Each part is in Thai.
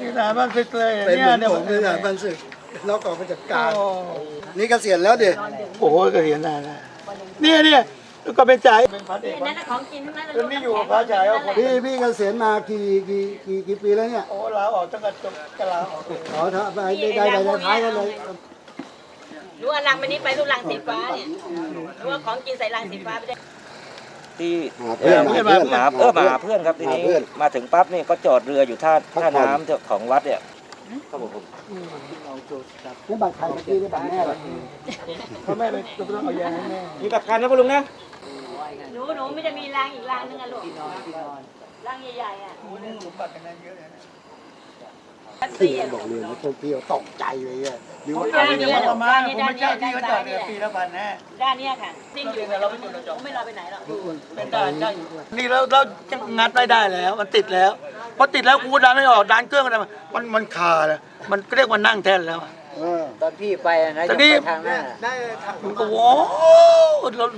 ที่ทหารบ้านศึกเลยเป็นเนี่เหยมือนเนี่ยผมในทหารบันศึกนอกกองบัญชาการ โอ้นี่เกษียณแล้วเด็โอ้โหก็เห็นได้แล้วเนี่ยเนี่ยก็เป็นจ่ายเป็นพัดเอกนั่นน่ะของกินทั้งนั้นเลยแล้วนี่อยู่กับพระชายเอาคนพี่พี่เกษียณมากี่กี่กี่กี่ปีแล้วเนี่ยโอ้ลาออกตั้งแต่จบจะลาออกขอถ้าไปได้ได้ได้ท้ายกันเลยรู้ว่ารังมันนี้ไปทุกรังสีฟ้าเนี่ยรู้ว่าของกินใส่รังสีฟ้าไปได้ ที่หาเพื่อนหาเพื่อนหาเออมาหาเพื่อนครับทีนี้ หาเพื่อนมาถึงปั๊บนี่ก็จอดเรืออยู่ท่าพักท่าผ่อนน้ำของวัดเนี่ยครับผมนี่บัตรใครเมื่อกี้นี่บัตรแม่เหรอเพราะแม่ไปต้องเอายาให้แม่มีบัตรคันนะพ่อลุงนะหนูหนูไม่จะมีรังอีกรังนึงอะลูกรังใหญ่ๆอะสมบัติกันนั้น เยอะเลยนะรังที่สีอะบอกเรียนนักท่องเที่ยวตกใจเลยอะนึกว่าเอาเดี๋ยมาประมาณผมไม่เช่าที่เขาจอดเรือปีละพันแน่ด้านเนี้ยค่ะซิ่งอยู่เราไม่จุดเราจอดไม่เรอไปไหนหรอกเป็นได้ได้อยู่นี่เราเรางัดไม่ได้แล้ว มันติดแล้วพอติดแล้วกูดันไม่ออกดันเครื่องกันมันมันคาแล้วมันเรียกว่านั่งแทนแล้วตอนพี่ไปอะนะตอนนี้ไปทางหน้าได้ทมันก็วอ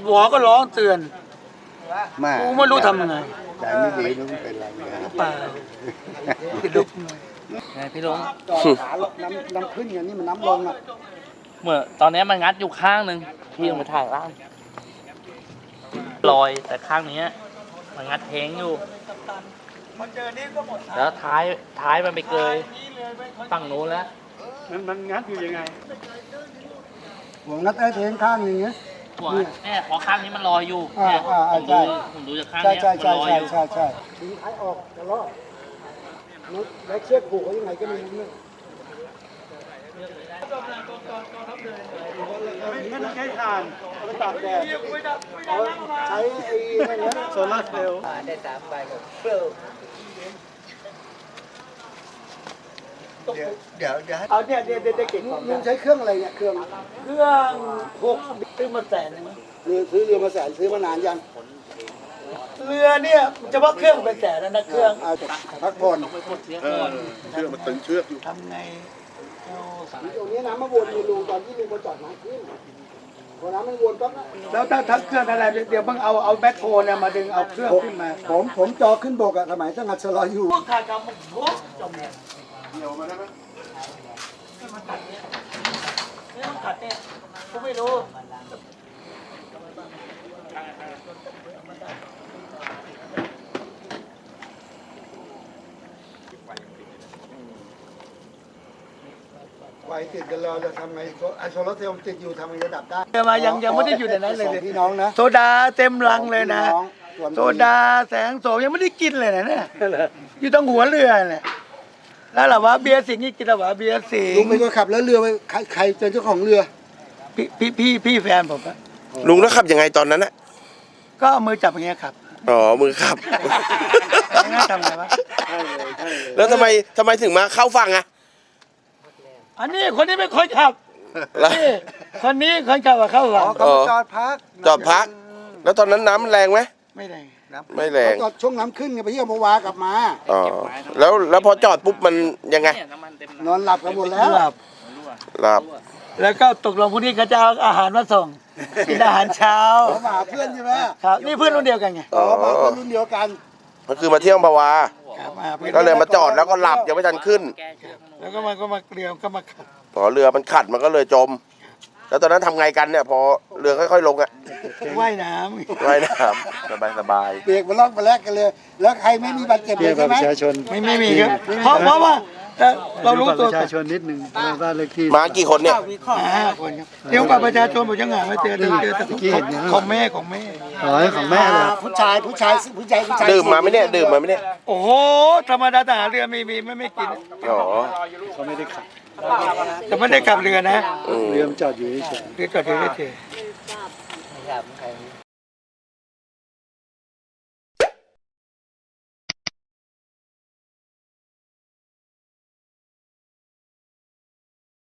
หวอก็ร้องเตือนมากูไม่รู้ทำยังไงใจไม่ดีนึกเป็นไรเปล่าติดลุก หน่อยพี่ลุงจอดขาลงน้ำน้ำขึ้นอย่างนี้มันน้ำลงอะเมื่อตอนนี้มันงัดอยู่ข้างหนึ่งพี่ลงไปถ่ายล่างลอยแต่ข้างนี้มันงัดเทงอยู่ มันเจอนี่ก็หมดแล้วท้ายท้ายมันไปเกยฝั่งนู้นแล้ว มันมันงัดอยู่ยังไง หัวงัดไอ้เทงข้างหนึ่งเนี้ย หัวเนี่ยขอข้างนี้มันลอยอยู่อ่าเนี่ยอ่าผมใช่ ดูผมดูจากข้างใช่เนี้ยใช่มันใช่ลอยใช่อยู่ ใช่ใช่ดึงท้ายออกจะรอด แล้วเชือกผูกไว้ยังไงก็ไม่รู้เนี่ยงั้นใช้ถ่านไปตากแดดใช้ไอ้นั่นนะโซลาร์เซลล์ได้สามใบกับเปรี้ยวเดี๋ยวเดี๋ยวเดี๋ยวให้เอาเนี่ยเดี๋ยวเดี๋ยวเก่งลุงใช้เครื่องอะไรเนี่ยเครื่องเครื่องหกซื้อมาแสนหนึงมั้งเรือซื้อเรือมาแสนซื้อมานานยัง เรือเนี่ยเฉพาะเครื่องเป็นแสนแล้วนะเครื่องเอาพักผ่อนเชือกมันตึงเชือกอยู่ทำไงเอาตรงนี้น้ำมาวนในรูตอนที่ลุงมาจอดน้ำขึ้นพอน้ำมันวนปั๊บนะแล้วถ้าทักเครื่องอะไรเดี๋ยวเพิ่งเอาเอาแบ็คโฮเนี่ยมาดึงเอาเครื่องขึ้นมา ผมผมจอขึ้นบกอะสมัยตั้งอัดชะลอยอยู่ พวกขาดกำมันโอ้จมเนี่ยเกี่ยวมาได้ไหมมันขัดเนี่ยเนี่ยมันขัดเนี่ยกูไม่รู้ ไฟติดกันเราจะทำไงไอโซลาร์เซลล์ติดอยู่ทำไงจะดับได้เดี๋ยวมายังยังไม่ได้อยู่ในนั้นเลยสองพี่น้องนะโซดาเต็มลังเลยนะพี่องส่วนโซดาแสงโสมยังไม่ได้กินเลยนะเนี่ยอยู่ตรงหัวเรือเนี่ยแล้วเหรอวะเบียร์สิงห์นี่กินเหรอวะเบียร์สิลุงงห์เป็นคนขับแล้วเรือไปใครใครเป็นเจ้าของเรือ พี่พี่พี่พี่แฟนผมอะลุงแล้วขับยังไงตอนนั้นอะก็เอามือจับอย่างเงี้ยครับอ๋อมือขับไม่น่าทำไงวะ แล้วทำไมทำไมถึงมาเข้าฝั่งอะ อันนี้คนนี้ไม่คนขับแล้ว นี่คนนี้คนขับอะเข้าหลังเขามาจอดพักจอดพัก แล้วตอนนั้นน้ำมันแรงไหมไม่ได้ไม่แรงเขาจอดช่วงน้ำขึ้นไงไปเที่ยวมาวากลับมา อ๋อแล้วแล้วพอจอดปุ๊บมันยังไงเนี่ยน้ำมันเต็มนอนหลับกันหมดแล้ว หลับหลับแล้วก็ตกลงพรุ่งนี้เขาจะเอาอาหารมาส่งกินอาหารเช้าเขามาหาเพื่อนใช่ไหมครับนี่เพื่อนรุ่นเดียวกันไงอ๋อ๋ออมาเพื่อนรุ่นเดียวกันมันคือมาเที่ยวพาวาครับ มาเพื่อนก็เลยมาจอดแล้วก็หลับยังไม่ทันขึ้นแก้เชือกข้างโน้นแล้วก็มาก็มาเกลียวก็มาขับพอเรือมันขัดมันก็เลยจม แล้วตอนนั้นทำไงกันเนี่ย พอเรือค่อยๆลงอะว่ายน้ำว่ายน้ำสบายสบายเปียกมาลอกมาแลกกันเลย แล้วใครไม่มีบัตรเจ็บเลยใช่ไหมไม่ไม่มีครับ เพราะเพราะว่า เอ่อเรารู้ตัวประชาชนนิดนึงบ้านเลขที่ๆมากี่คนเนี่ย ห้าคนครับเดี๋ยวกับประชาชนผมยังหาไม่เจอเจอเจอแต่ของของแม่ของแม่ขอให้ของแม่เลย ผู้ชายผู้ชายผู้ชายผู้ชายดื่มมาไหมเนี่ย ดื่มมาไหมเนี่ย โอ้โหธรรมดาทหารเรือไม่มีไม่ไม่กิน อ๋อ เขาไม่ได้ขับแต่ไม่ได้กลับเรือนะอืม เรือมจอดอยู่เฉย เรือจอดเรือเฉย